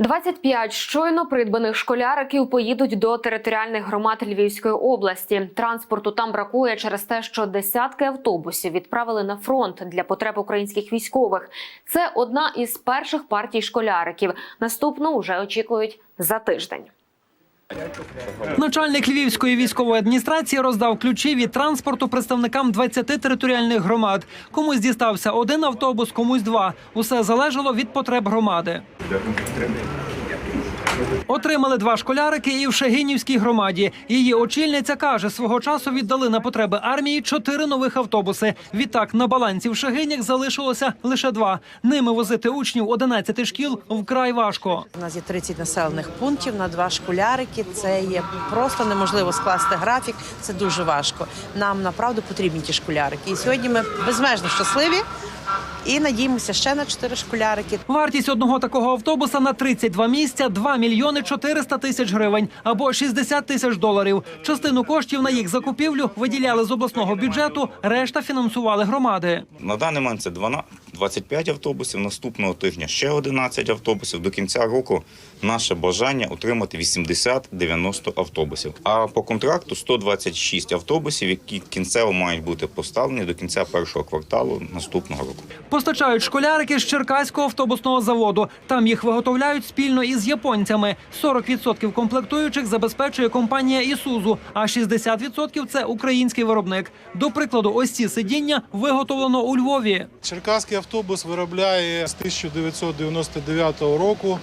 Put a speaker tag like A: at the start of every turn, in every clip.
A: 25 щойно придбаних школяриків поїдуть до територіальних громад Львівської області. Транспорту там бракує через те, що десятки автобусів відправили на фронт для потреб українських військових. Це одна із перших партій школяриків. Наступну вже очікують за тиждень.
B: Начальник Львівської військової адміністрації роздав ключі від транспорту представникам 20 територіальних громад. Комусь дістався один автобус, комусь два. Усе залежало від потреб громади. Отримали два школярики і в Шегинівській громаді. Її очільниця каже, свого часу віддали на потреби армії чотири нових автобуси. Відтак на балансі в Шегинях залишилося лише два. Ними возити учнів 11 шкіл вкрай важко.
C: У нас є 30 населених пунктів на два школярики. Це є просто неможливо скласти графік. Це дуже важко. Нам направду потрібні ті школярики. І сьогодні ми безмежно щасливі і надіємося ще на 4 школярики.
B: Вартість одного такого автобуса на 32 місця 2 мільйони 400 тисяч гривень або 60 тисяч доларів. Частину коштів на їх закупівлю виділяли з обласного бюджету, решта фінансували громади.
D: На даний момент це 12 25 автобусів. Наступного тижня ще 11 автобусів. До кінця року наше бажання отримати 80-90 автобусів. А по контракту 126 автобусів, які кінцево мають бути поставлені до кінця першого кварталу наступного року.
B: Постачають школярики з Черкаського автобусного заводу. Там їх виготовляють спільно із японцями. 40% комплектуючих забезпечує компанія Ісузу, а 60% – це український виробник. До прикладу, ось ці сидіння виготовлено у Львові.
E: Черкаський автобус виробляє з 1999 року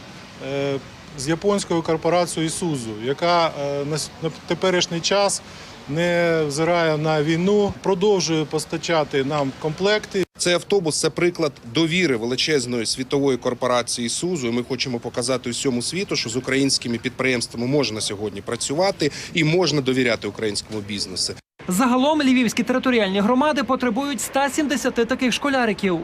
E: е, з японською корпорацією Ісузу, яка е, на теперішній час не взирає на війну, продовжує постачати нам комплекти.
F: Цей автобус це приклад довіри величезної світової корпорації Сузу. Ми хочемо показати усьому світу, що з українськими підприємствами можна сьогодні працювати і можна довіряти українському бізнесу.
B: Загалом львівські територіальні громади потребують 170 таких школяриків.